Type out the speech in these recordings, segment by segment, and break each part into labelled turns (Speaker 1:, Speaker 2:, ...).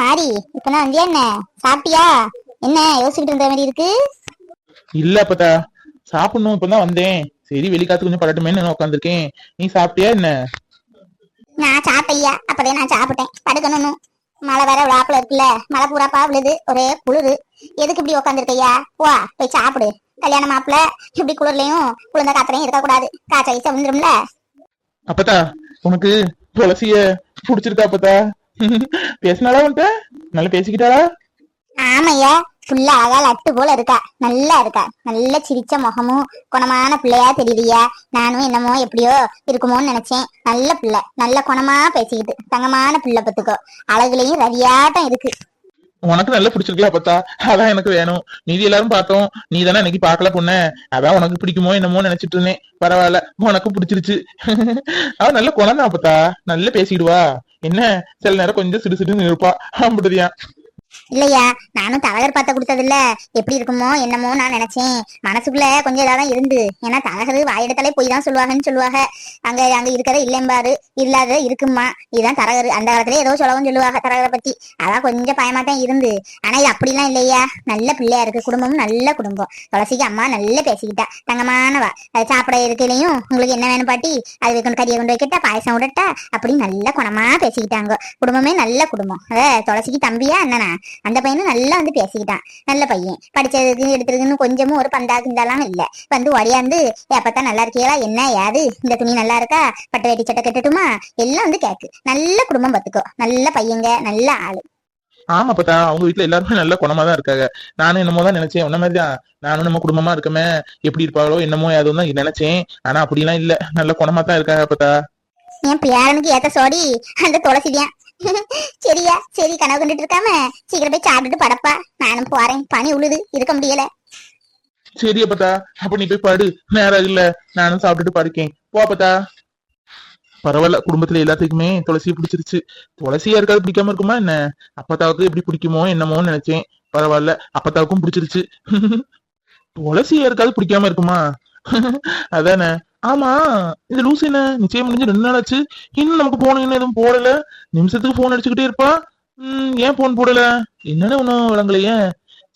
Speaker 1: மாறி இப்பதான் வந்தியா என்ன சாப்பிட்டியா? என்ன யோசிச்சுட்டு இருந்த மாதிரி இருக்கு?
Speaker 2: இல்ல அப்பதா சாப்பிடணும் இப்பதான் வந்தேன். சரி வெளிக்காத்து கொஞ்சம் படட்டுமேன்னு உட்காந்துருக்கேன் நீ சாப்பிட்டியா என்ன?
Speaker 1: நான் சாப்பிட்டையா அப்பதே நான் சாப்பிட்டேன். படுக்கணும் மழை வேற விழாப்புல இருக்குல்ல மழை பூராப்பா விழுது ஒரே குளிரு. எதுக்கு இப்படி உட்காந்துருக்கையா வா போய் சாப்பிடு. கல்யாண மாப்பிள்ள இப்படி குளிர்லயும் குளிர்ந்த காத்துலையும் இருக்கக்கூடாது. காய்ச்சல் வந்துரும்ல
Speaker 2: அப்பதா உனக்கு துளசிய புடிச்சிருக்கா அப்பதா பேசினாளா உன்ட்ட நல்லா பேசிக்கிட்டாளா?
Speaker 1: ஆமையா ஃபுல்லா அழகா லட்டு போல இருக்கா. நல்லா இருக்கா. நல்ல சிரிச்ச முகமும் குணமான பிள்ளையா தெரியுதியா நானும் என்னமோ எப்படியோ இருக்குமோன்னு நினைச்சேன். நல்ல பிள்ளை. நல்ல குணமா பேசிக்கிட்டு. தங்கமான பிள்ளை பத்துக்கோ அழகுலயும் ரவியாட்டம் இருக்கு.
Speaker 2: உனக்கு நல்லா பிடிச்சிருக்கா அப்பத்தா. அதான் எனக்கு வேணும். மீதி எல்லாரும் பார்த்தோம். நீ தானே இன்னைக்கு பார்க்கல பொண்ணு. அதான் உனக்கு பிடிக்குமோ என்னமோ நினைச்சிட்டு இருந்தேன். பரவாயில்ல. உனக்கு பிடிச்சிருச்சு. அவ நல்ல குழந்தை அப்பத்தா. நல்லா பேசிடுவா என்ன? சில நேரம் கொஞ்சம் சிடு சிடுன்னு இருப்பா. அப்படியா
Speaker 1: இல்லையா? நானும் தலகர் பார்த்த கொடுத்ததில்ல. எப்படி இருக்குமோ என்னமோ நான் நினைச்சேன். மனசுக்குள்ள கொஞ்சம் இதாதான் இருந்து. ஏன்னா தலகர் வாயிடத்தாலே போய் தான் சொல்லுவாங்கன்னு சொல்லுவாங்க. அங்க அங்க இருக்கிறத இல்லைம்பாரு இல்லாத இருக்குமா இதுதான் தரகர் அந்த காலத்துல ஏதோ சொல்லவும் சொல்லுவாங்க தரகரை பத்தி. அதான் கொஞ்சம் பயமா தான் இருந்து. ஆனா இது அப்படிலாம் இல்லையா? நல்ல பிள்ளையா இருக்கு. குடும்பமும் நல்ல குடும்பம். துளசிக்கு அம்மா நல்லா பேசிக்கிட்டா. தங்கமானவா அது சாப்பிட இருக்கையிலையும் உங்களுக்கு என்ன வேணும் பாட்டி? அது வைக்கணும் கறியை கொண்டு வைக்கட்டா பாயசம் விடட்டா அப்படி நல்ல குணமா பேசிக்கிட்டாங்க. குடும்பமே நல்ல குடும்பம். அத துளசிக்கு தம்பியா என்னன்னா அந்த பையனும் நல்லா வந்து பேசிக்கிட்டான். நல்ல பையன். படிச்சதுக்கு எடுத்துருக்குன்னு கொஞ்சமும் ஒரு பந்தாக்கு இருந்தாலாம் இல்ல. வந்து ஒடியாந்து எப்பத்தான் நல்லா இருக்கீங்களா என்ன யாது இந்த துணி நல்லா இருக்கா? பட்டு வேட்டி சட்டை கட்டட்டுமா? எல்லாம் வந்து கேக்கு. நல்ல குடும்பம் பத்துக்கோ. நல்ல பையங்க நல்ல ஆளு.
Speaker 2: ஆமா அப்பத்தா. அவங்க வீட்டுல எல்லாருமே நல்ல குணமா தான் இருக்காங்க. நானும் என்னமோ தான் நினைச்சேன். உன்ன மாதிரி தான் நானும் நம்ம குடும்பமா இருக்கமே. எப்படி இருப்பாங்களோ என்னமோ அதுவும் தான் நினைச்சேன். ஆனா அப்படிலாம் இல்ல. நல்ல குணமா தான் இருக்காங்க அப்பத்தா.
Speaker 1: என் பேரனுக்கு ஏத்த சோடி அந்த துளசிதியான் சரியா சரி கனவு கண்டுட்டு இருக்காம சீக்கிரம் போய் சாப்பிட்டுட்டு படப்பா. நானும் போறேன். பனி உழுது. இருக்க முடியல.
Speaker 2: சரி பாத்தா அப்ப நீ போய் பாடு. நேரம் இல்ல. நானும் சாப்பிட்டுட்டு படுக்கேன். போ பாத்தா. பரவாயில்ல. குடும்பத்துல எல்லாத்துக்குமே துளசி பிடிச்சிருச்சு. துளசியா இருக்காது பிடிக்காம இருக்குமா என்ன? அப்பத்தாவுக்கு எப்படி பிடிக்குமோ என்னமோன்னு நினைச்சேன். பரவாயில்ல. அப்பத்தாவுக்கும் பிடிச்சிருச்சு. துளசியா இருக்காது பிடிக்காம இருக்குமா? அதானே. ஆமா. இந்த லூசு என்ன? நிச்சயம் முடிஞ்சு ரெண்டு நாள் ஆச்சு. இன்னும் நமக்கு போன் என்ன எதுவும் போடல. நிமிஷத்துக்கு போன் அடிச்சுக்கிட்டே இருப்பா. ம், ஏன் போன் போடல? என்னன்னு ஒன்னும் விளங்கலையே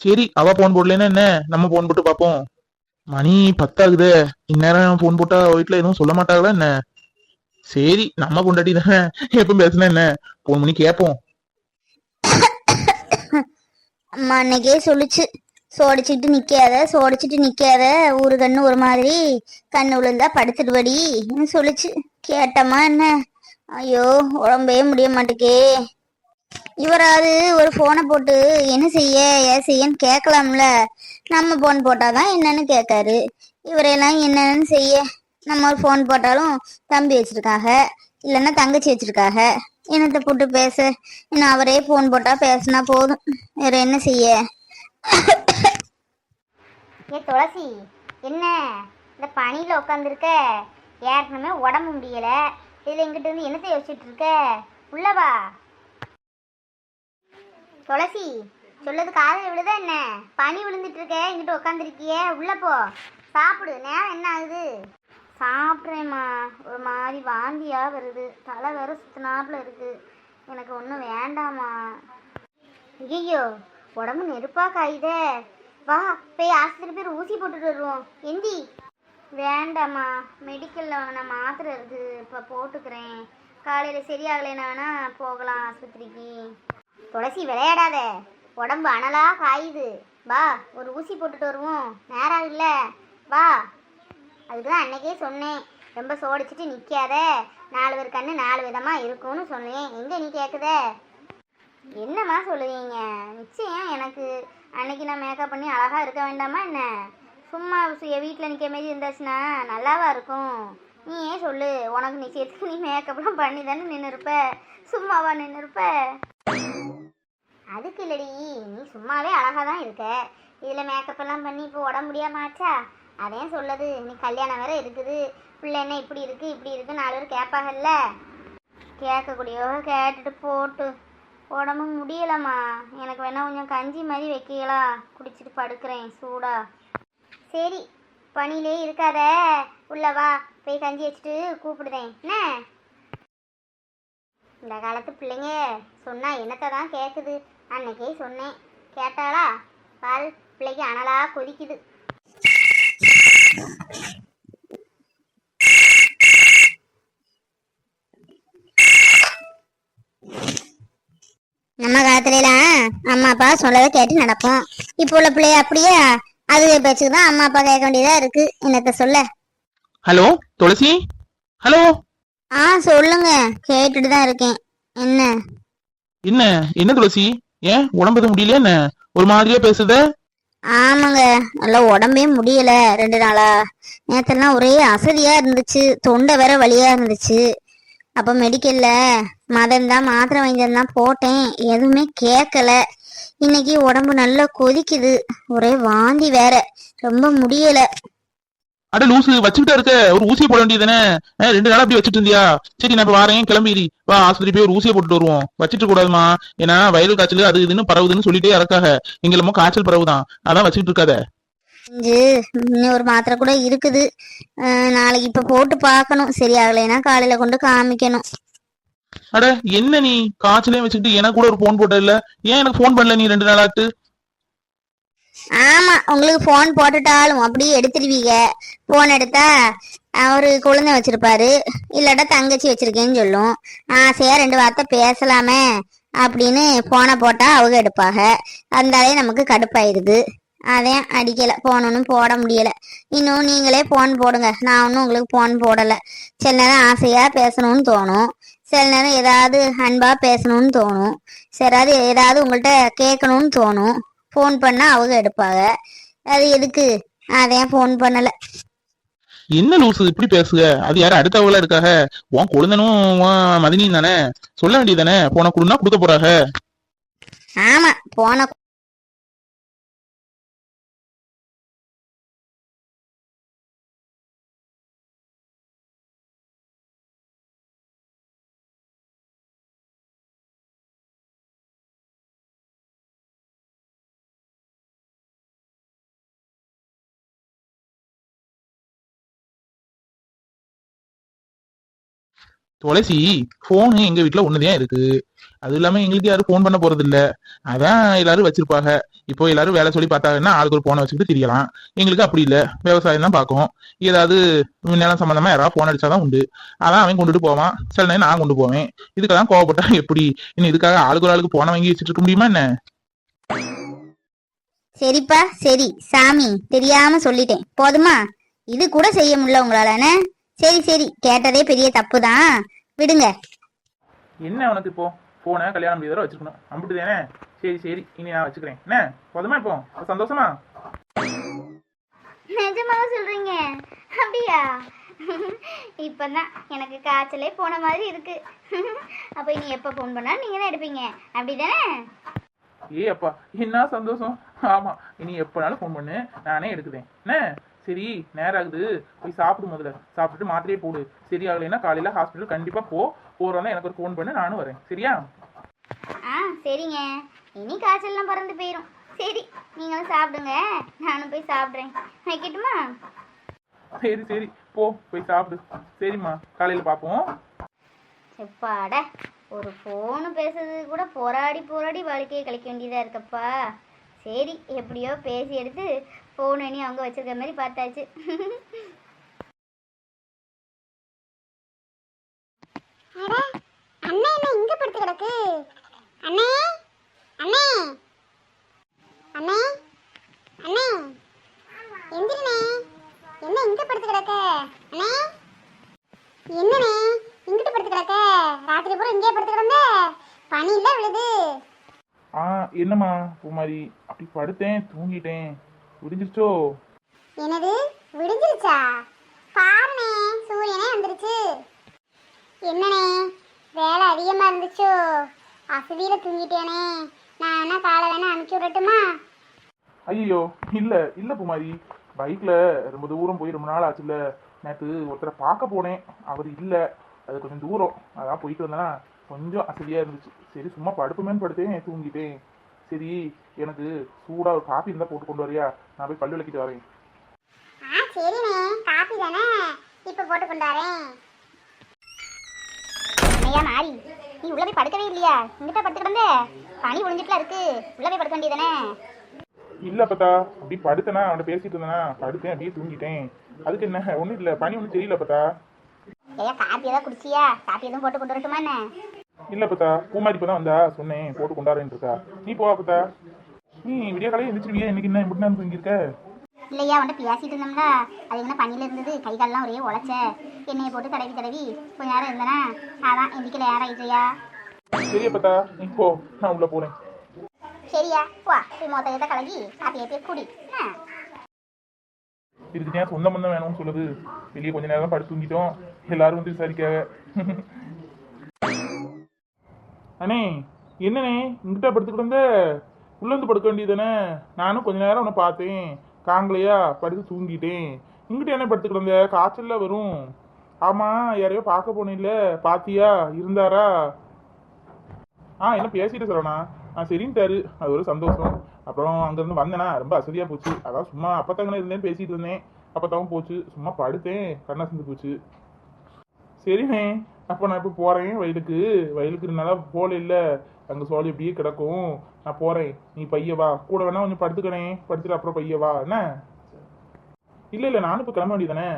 Speaker 2: சரி அவ போன் போடலைன்னா என்ன? நம்ம போன் போட்டு பாப்போம் மணி பத்தாகுதே. இந்நேரம் போன் போட்டா வீட்டுல எதுவும் சொல்ல மாட்டாங்களா என்ன? சரி நம்ம பொண்டாட்டி தானே. எப்ப பேசுனா என்ன? போன் பண்ணி கேப்போம்
Speaker 1: அம்மா அன்னைக்கே சொல்லுச்சு. சோடிச்சுட்டு நிக்காத சோடிச்சுட்டு நிக்காத ஊரு கண்ணு ஒரு மாதிரி கண்ணு விழுந்தா படுத்துடுவடி சொல்லிச்சு. கேட்டம்மா என்ன? ஐயோ உடம்பே முடிய மாட்டேக்கே. இவராது ஒரு போனை போட்டு என்ன செய்ய ஏன் செய்யன்னு கேட்கலாம்ல. நம்ம போன் போட்டாதான் என்னன்னு கேட்காரு. இவரையெல்லாம் என்னன்னு செய்ய நம்ம ஒரு போன் போட்டாலும் தம்பி வச்சிருக்காங்க இல்லைன்னா தங்கச்சி வச்சிருக்காங்க என்னத்தை போட்டு பேச? இன்னும் அவரே போன் போட்டா பேசினா போதும். வேற என்ன செய்ய? ஏ துளசி என்ன? இந்த பனியில் உட்காந்துருக்க ஏற்கனவே உடம்பு முடியல. இதில் எங்கிட்ட இருந்து என்னத்தை யோசிச்சுட்டு இருக்க? உள்ளவா துளசி சொல்லது காதல் விழுதா என்ன? பனி விழுந்துட்டு இருக்க. எங்கிட்ட உட்காந்துருக்கிய உள்ள போ. சாப்பிடு. நேரம் என்ன ஆகுது? சாப்பிட்றேம்மா. ஒரு மாதிரி வாந்தியாக வருது. தலை வேற சுத்தினாப்புல இருக்குது எனக்கு ஒன்றும் வேண்டாம்மா. ஐயோ உடம்பு நெருப்பா காயுதே வா போய் ஆஸ்பத்திரி பேர் ஊசி போட்டுட்டு வருவோம். எந்தி வேண்டாம்மா. மெடிக்கலில் நான் மாத்திரை இருக்கு. இப்போ போட்டுக்கிறேன். காலையில் சரியாகலைனானா போகலாம் ஆஸ்பத்திரிக்கு. துளசி விளையாடாத. உடம்பு அனலா காயுது. வா ஒரு ஊசி போட்டுட்டு வருவோம். நேரம் இல்லை. வா. அதுக்கு தான் அன்னைக்கே சொன்னேன். ரொம்ப சோடிச்சிட்டு நிற்காத நாலு பேர் கண்ணு நாலு விதமாக இருக்கும்னு சொன்னேன். எங்கே நீ கேட்குத என்னம்மா சொல்லுவீங்க நிச்சயம் எனக்கு அன்னைக்கு நான் மேக்கப் பண்ணி அழகாக இருக்க வேண்டாமா என்ன? சும்மா வீட்டில் நிற்க மாரி இருந்துச்சுன்னா நல்லாவா இருக்கும்? நீ ஏன் சொல்லு? உனக்கு நிச்சயத்துக்கு நீ மேக்கப்லாம் பண்ணி தானே நின்று இருப்ப சும்மாவா நின்று இருப்ப அதுக்கு இல்லடி நீ சும்மாவே அழகாக தான் இருக்க. இதில் மேக்கப்பெல்லாம் பண்ணி இப்போ உடம்பு முடியாமாச்சா அதையும் சொல்லுது. நீ கல்யாணம் வேற இருக்குது. பிள்ளை என்ன இப்படி இருக்குது இப்படி இருக்குது நாலு பேர் கேட்பாங்கல்ல? கேட்கக்கூடியவங்க கேட்டுட்டு போட்டு உடம்பு முடியலம்மா. எனக்கு வேணால் கொஞ்சம் கஞ்சி மாதிரி வைக்கலா குடிச்சிட்டு படுக்கிறேன் சூடா. சரி பனிலே இருக்காத. உள்ள வா போய் கஞ்சி வச்சுட்டு கூப்பிடுதேன் என்ன? இந்த காலத்து பிள்ளைங்க சொன்னால் என்னத்தை தான் கேட்குது அன்னைக்கே சொன்னேன். கேட்டாளா? பால் பிள்ளைக்கு அனலாக கொதிக்குது. நம்ம காலத்துலலாம் அம்மா அப்பா சொல்லதை கேட்டு நடப்போம். இப்போ உள்ள பிள்ளைய அப்படியே அது பேச்சுக்கு தான் அம்மா அப்பா கேட்க வேண்டியதா இருக்கு. என்னத்த சொல்ல?
Speaker 2: ஹலோ துளசி? ஹலோ?
Speaker 1: ஆ சொல்லுங்க. கேட்டுட்டு தான் இருக்கேன். என்ன?
Speaker 2: என்ன? என்ன துளசி? ஏன்? உடம்பு எதுவும் முடியல என்ன? ஒரு மாதிரியா பேசுத?
Speaker 1: ஆமாங்க. நல்லா உடம்பே முடியல. ரெண்டு நாளா. நேத்தெல்லாம் ஒரே அசதியா இருந்துச்சு. தொண்டை வேற வலியா இருந்துச்சு. அப்ப மெடிக்கல்ல மதம் தான் மாத்திரை வாங்கிட்டு தான் போட்டேன். எதுவுமே கேட்கல. இன்னைக்கு உடம்பு நல்லா கொதிக்குது. ஒரே வாந்தி வேற. ரொம்ப முடியல.
Speaker 2: அட லூசு வச்சுக்கிட்டே இருக்க. ஒரு ஊசியை போட வேண்டியதானே ரெண்டு நாளா அப்படி வச்சுட்டு இருந்தியா? சரி நான் இப்ப வாரேன். கிளம்பிடி வா ஆஸ்பத்திரி போய் ஒரு ஊசியை போட்டு வருவோம். வச்சுட்டு கூடாதுமா. ஏன்னா வயல் காய்ச்சல் அது இதுன்னு பரவுதுன்னு சொல்லிட்டே இறக்காக எங்களுமோ காய்ச்சல் பரவுதான். அதான் வச்சுக்கிட்டு இருக்காத.
Speaker 1: இஞ்சு ஒரு மாத்திரை கூட இருக்குது. நாளைக்கு இப்ப போட்டு பார்க்கணும். சரியாகலைன்னா காலையில கொண்டு காமிக்கணும்.
Speaker 2: அட என்ன நீ? காய்ச்சலே வச்சுக்கிட்டு எனக்கு கூட ஒரு போன் போட்ட இல்ல ஏன் எனக்கு போன் பண்ணல நீ ரெண்டு நாளாட்டு?
Speaker 1: ஆமா உங்களுக்கு ஃபோன் போட்டுட்டாலும் அப்படியே எடுத்துருவீங்க. ஃபோன் எடுத்தா அவரு குழந்தை வச்சிருப்பாரு. இல்லாட்டா தங்கச்சி வச்சிருக்கேன்னு சொல்லும். ஆசையா ரெண்டு வார்த்தை பேசலாமே அப்படின்னு போனை போட்டா அவங்க எடுப்பாங்க. அந்தாலே நமக்கு கடுப்பாயிருது. அதான் அடிக்கல. போன் ஒன்றும் போட முடியல. இன்னும் நீங்களே ஃபோன் போடுங்க. நான் ஒன்றும் உங்களுக்கு ஃபோன் போடலை. சில நேரம் ஆசையா பேசணும்னு தோணும். சில நேரம் ஏதாவது அன்பா பேசணும்னு தோணும். சரி ஏதாவது உங்கள்கிட்ட கேட்கணும்னு தோணும். ஃபோன் பண்ணா அவங்க எடுப்பாங்க. அது எதுக்கு? அதையும் ஃபோன் பண்ணல.
Speaker 2: என்ன லூசு இப்படி பேசுக அது யாரும் அடுத்தவங்களா இருக்காக. உன் குழந்தனும் உன் மதினியும் தானே? சொல்ல வேண்டியதானே போன கொடுனா கொடுக்க போறாக?
Speaker 1: ஆமா போன
Speaker 2: துளசி போனு எங்க வீட்டுல ஒண்ணுதான் இருக்கு. அது இல்லாம எங்களுக்கு யாரும் ஃபோன் பண்ண போறது இல்ல. அதான் எல்லாரும் வச்சிருப்பாங்க. இப்போ எல்லாரும் வேலை சொல்லி பார்த்தாங்கன்னா ஆளுக்கு ஒரு போனை வச்சுக்கிட்டு தெரியலாம். எங்களுக்கு அப்படி இல்ல. விவசாயம் தான் பார்க்கும் ஏதாவது நிலம் சம்பந்தமா யாராவது போன் அடிச்சாதான் உண்டு. அதான் அவன் கொண்டுட்டு போவான். சில நேரம் நான் கொண்டு போவேன். இதுக்கெல்லாம் கோவப்பட்டா எப்படி? இன்னும் இதுக்காக ஆளுக்கு ஒரு ஆளுக்கு போனை வாங்கி வச்சுட்டு இருக்க முடியுமா என்ன?
Speaker 1: சரிப்பா சரி. சாமி தெரியாம சொல்லிட்டேன். போதுமா? இது கூட செய்ய முடியல உங்களால என்ன? சரி சரி. கேட்டதே பெரிய தப்பு தான் விடுங்க.
Speaker 2: என்ன உனக்கு இப்போ? போனை கல்யாணம் முடியாத வச்சுக்கணும் அம்பிட்டு தானே சரி சரி. இனி நான் வச்சுக்கிறேன். என்ன? போதுமா இப்போ? சந்தோஷமா?
Speaker 1: நிஜமாக சொல்றீங்க? அப்படியா? இப்பதான் எனக்கு காய்ச்சலே போன மாதிரி இருக்கு. அப்ப இனி எப்ப ஃபோன் பண்ணா நீங்க தான் எடுப்பீங்க. அப்படிதானே?
Speaker 2: ஏ அப்பா. என்ன சந்தோஷம்? ஆமா. இனி எப்பனாலும் ஃபோன் பண்ணு. நானே எடுக்குதேன் என்ன? சரி நேரம் ஆகுது போய் சாப்பிடு முதல்ல. சாப்பிட்டுட்டு மாத்திரையே போடு. சரி ஆகலைன்னா காலையில ஹாஸ்பிட்டல் கண்டிப்பா போ. போறோன்னா எனக்கு ஒரு ஃபோன் பண்ணு நானும் வரேன். சரியா?
Speaker 1: ஆ சரிங்க. இனி காய்ச்சல்லாம் பறந்து போயிடும் சரி நீங்களும் சாப்பிடுங்க. நானும் போய் சாப்பிட்றேன். வைக்கட்டுமா?
Speaker 2: சரி சரி. போ போய் சாப்பிடு. சரிம்மா காலையில பாப்போம்.
Speaker 1: செப்பாட ஒரு ஃபோனு பேசுறது கூட போராடி போராடி வாழ்க்கையை கழிக்க வேண்டியதாக இருக்கப்பா. சரி எப்படியோ பேசி எடுத்து ஃபோன் இனி அவங்க வச்சிருக்க மாதிரி பார்த்தாச்சு. அண்ணே என்ன இங்க படுத்து கிடக்கு. அண்ணே அண்ணே. அண்ணே அண்ணே. எந்திரனே என்ன இங்க படுத்து கிடக்க? அண்ணே. என்னண்ணே இங்கிட்டு படுத்து கிடக்க? ராத்திரி பூரா இங்கே படுத்து கிடந்த? பனி இல்ல விழுது.
Speaker 2: ஆ என்னம்மா பூமாரி? அப்படி படுத்தேன் தூங்கிட்டேன். விடிஞ்சிருச்சோ?
Speaker 1: என்னது? விடிஞ்சிருச்சா? பாருண்ணே சூரியனே வந்துருச்சு. என்னண்ணே வேலை அதிகமா இருந்துச்சோ? அசதியில தூங்கிட்டேனே. நான் என்ன காலை வேணா அனுப்பிச்சு விடட்டுமா?
Speaker 2: ஐயோ இல்ல இல்ல பூமாரி. பைக்ல ரொம்ப தூரம் போய் ரொம்ப நாள் ஆச்சுல்ல. நேத்து ஒருத்தரை பார்க்க போனேன். அவர் இல்ல. அது கொஞ்சம் தூரம். அதான் போயிட்டு வந்தேன்னா கொஞ்சம் அசதியா இருந்துச்சு. சரி சும்மா படுப்புமேன்னு படுத்தேன் தூங்கிட்டேன். சரி எனக்கு சூடா ஒரு காஃபி இருந்தா போட்டு கொண்டு வரியா? நான் போய் பல்லு விளக்கிட்டு வரேன்.
Speaker 1: ஆ சரிண்ணே காப்பி தானே? இப்போ போட்டு ஐயா மாறி. நீ உள்ள போய் படுக்கவே இல்லையா? இங்கிட்ட படுத்து கிடந்தே. பனி விழுந்துட்டுல இருக்கு. உள்ள போய் படுக்க வேண்டியதானே
Speaker 2: இல்ல பத்தா அப்படி படுத்தனா? பேசிட்டு இருந்தனா. படுத்தேன் அப்படியே தூங்கிட்டேன். அதுக்கு என்ன? ஒண்ணும் இல்ல. பனி ஒன்றும் தெரியல பத்தா
Speaker 1: ஏயா காப்பி ஏதாவது குடிச்சியா? காப்பி எதுவும் போட்டு கொண்டு வரட்டுமா என்ன
Speaker 2: இல்ல பத்தா பூமாரி இப்பதான் வந்தா சொன்னேன் போட்டு கொண்டாடுறேன் இருக்கா நீ போவா பத்தா. நீ விடிய காலையில் எந்திரிச்சிருவியா இன்னைக்கு என்ன இப்படி நான் தூங்கியிருக்க
Speaker 1: இல்லையா அவன்கிட்ட பேசிட்டு இருந்தோம்ல அது என்ன பனியில இருந்தது கை கால்லாம் ஒரே உழைச்ச. எண்ணெயை போட்டு தடவி தடவி கொஞ்ச நேரம் இருந்தனா? அதான் எந்திக்கல யார் ஆயிடுச்சியா
Speaker 2: சரியா பத்தா நீ போ நான் உள்ள போறேன்.
Speaker 1: சரியா வா போய் மொத்த இதை கலகி காப்பி ஏப்பிய குடி.
Speaker 2: இதுக்கு ஏன் சொந்த பந்தம் வேணும்னு சொல்லுது? வெளியே கொஞ்ச நேரம் படுத்து தூங்கிட்டோம். எல்லாரும் வந்து விசாரிக்காக அண்ணே என்னண்ணே இங்கிட்ட படுத்துக்கிட்டு கிடந்த உள்ள படுக்க வேண்டியதானே நானும் கொஞ்ச நேரம் உன்னை பார்த்தேன். காங்கலையா படுத்து தூங்கிட்டேன். இங்கிட்ட என்ன படுத்துக்கிட்டு கிடந்த காய்ச்சல்ல வரும். ஆமா யாரையோ பார்க்க போனேன்ல. பாத்தியா? இருந்தாரா? ஆ என்ன பேசிட்டு சொல்லணா ஆ சரின்ட்டாரு. அது ஒரு சந்தோஷம். அப்புறம் அங்கேருந்து வந்தேனா ரொம்ப அசதியாக போச்சு. அதான் சும்மா அப்பத்தாங்கன்னு இருந்தேன்னு பேசிட்டு இருந்தேன். அப்பத்தாவும் போச்சு. சும்மா படுத்தேன். கண்ணா சிந்து போச்சு. சரிண்ணே. அப்போ நான் இப்போ போகிறேன் வயலுக்கு. வயலுக்கு இருந்தாலும் போல இல்லை. அங்கே சோழி அப்படியே கிடக்கும். நான் போகிறேன் நீ பைய வா. கூட வேணா கொஞ்சம் படுத்துக்கணே படுத்துட்டு அப்புறம் பைய வா. என்ன? இல்லை இல்லை நானும் இப்போ கிளம்ப வேண்டியதானே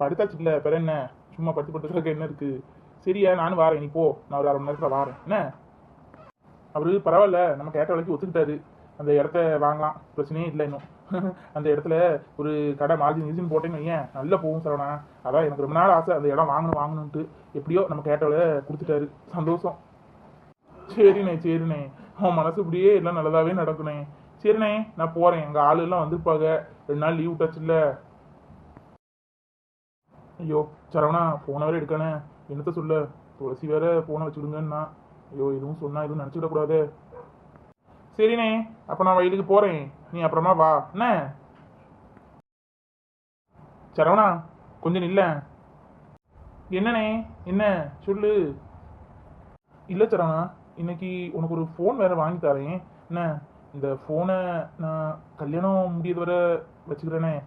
Speaker 2: படுத்தாச்சு இல்லை. பிற என்ன? சும்மா படுத்து படுத்துக்கிறதுக்கு என்ன இருக்குது சரியா நானும் வாரேன். நீ போ. நான் ஒரு அரை மணி நேரத்தில் வாரேன். என்ன? அவரு பரவாயில்ல. நம்ம கேட்ட விலைக்கு ஒத்துக்கிட்டாரு. அந்த இடத்த வாங்கலாம். பிரச்சனையே இல்லை இன்னும். அந்த இடத்துல ஒரு கடை மார்ஜின் கீஜின் போட்டேன்னு வையேன். நல்லா போகும் சரவணா. அதான் எனக்கு ரொம்ப நாள் ஆசை. அந்த இடம் வாங்கணும் வாங்கணும்ட்டு எப்படியோ நம்ம கேட்டவளை கொடுத்துட்டாரு. சந்தோஷம். சரிண்ணே சரிண்ணே. அவன் மனசு இப்படியே எல்லாம் நல்லதாகவே நடக்கணே சரிண்ணே நான் போகிறேன் எங்கள் ஆளு எல்லாம் வந்திருப்பாங்க. ரெண்டு நாள் லீவ் விட்டாச்சுல்ல ஐயோ சரவணா போன வேற எடுக்கணே என்னத்த சொல்ல? துளசி வேற போனை வச்சுடுங்கன்னா ஐயோ எதுவும் சொன்னால் எதுவும் நினச்சிடக்கூடாது சரிண்ணே அப்போ நான் வயலுக்கு போகிறேன் நீ அப்புறமா வா. என்ன? சரவணா கொஞ்சம் நில்ல. என்னண்ணே? என்ன? சொல்லு. இல்லை சரவணா இன்னைக்கு உனக்கு ஒரு ஃபோன் வேற வாங்கி தரேன். என்ன? இந்த ஃபோனை நான் கல்யாணம் முடியது வரை வச்சுக்கிறேனே.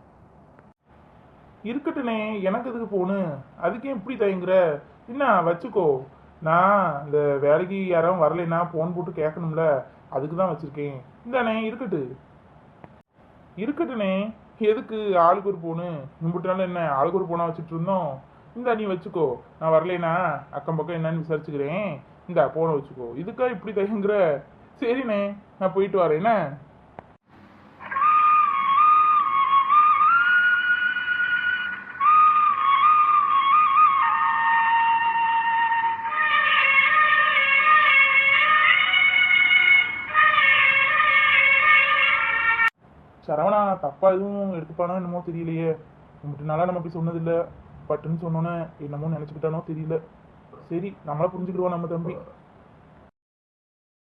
Speaker 2: இருக்கட்டுண்ணே எனக்கு எதுக்கு ஃபோனு அதுக்கே இப்படி தயங்குற? என்ன வச்சுக்கோ. நான் இந்த வேலைக்கு யாரும் வரலைன்னா ஃபோன் போட்டு கேட்கணும்ல. அதுக்கு தான் வச்சுருக்கேன். இந்தாண்ணே இருக்கட்டு. இருக்கட்டுண்ணே எதுக்கு ஆளுக்கு ஒரு ஃபோனு நாள் என்ன ஆளுக்கு ஒரு ஃபோனாக வச்சுட்டு இருந்தோம். இந்தா நீ வச்சுக்கோ. நான் வரலைனா அக்கம் பக்கம் என்னன்னு விசாரிச்சுக்கிறேன். இந்தா போனை வச்சுக்கோ. இதுக்கா இப்படி தயங்குற? சரிண்ணே நான் போயிட்டு வரேன். என்ன? அப்பா எதுவும் எடுத்துப்பானா என்னமோ தெரியலையே. முட்டு நாளா நம்ம அப்படி சொன்னதில்லை. பட்டுன்னு சொன்னோன்னே என்னமோ நினச்சிக்கிட்டானோ தெரியல. சரி நம்மளா புரிஞ்சுக்கிடுவோம் நம்ம தம்பி.